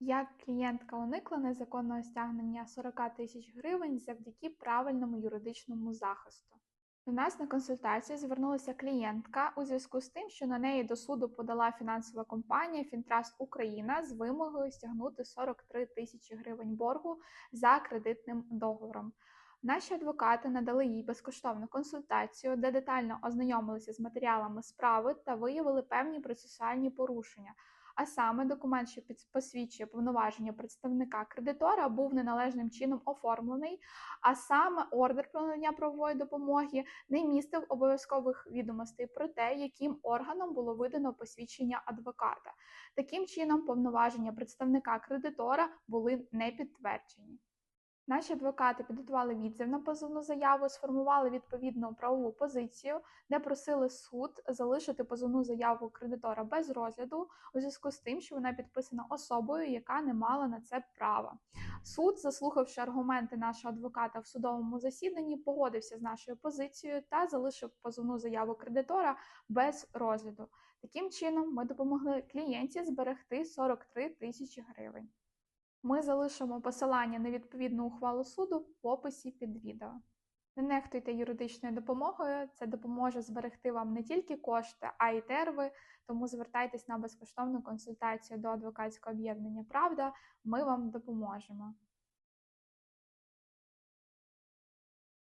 Як клієнтка уникла незаконного стягнення 40 тисяч гривень завдяки правильному юридичному захисту? До нас на консультацію звернулася клієнтка у зв'язку з тим, що на неї до суду подала фінансова компанія Фінтраст Україна з вимогою стягнути 43 тисячі гривень боргу за кредитним договором. Наші адвокати надали їй безкоштовну консультацію, де детально ознайомилися з матеріалами справи та виявили певні процесуальні порушення. А саме документ, що посвідчує повноваження представника кредитора, був неналежним чином оформлений, а саме ордер про надання правової допомоги не містив обов'язкових відомостей про те, яким органом було видано посвідчення адвоката. Таким чином, повноваження представника кредитора були не підтверджені. Наші адвокати підготували відзив на позовну заяву, сформували відповідну правову позицію, де просили суд залишити позовну заяву кредитора без розгляду у зв'язку з тим, що вона підписана особою, яка не мала на це права. Суд, заслухавши аргументи нашого адвоката в судовому засіданні, погодився з нашою позицією та залишив позовну заяву кредитора без розгляду. Таким чином, ми допомогли клієнті зберегти 43 тисячі гривень. Ми залишимо посилання на відповідну ухвалу суду в описі під відео. Не нехтуйте юридичною допомогою, це допоможе зберегти вам не тільки кошти, а й терви. Тому звертайтесь на безкоштовну консультацію до адвокатського об'єднання Правда. Ми вам допоможемо.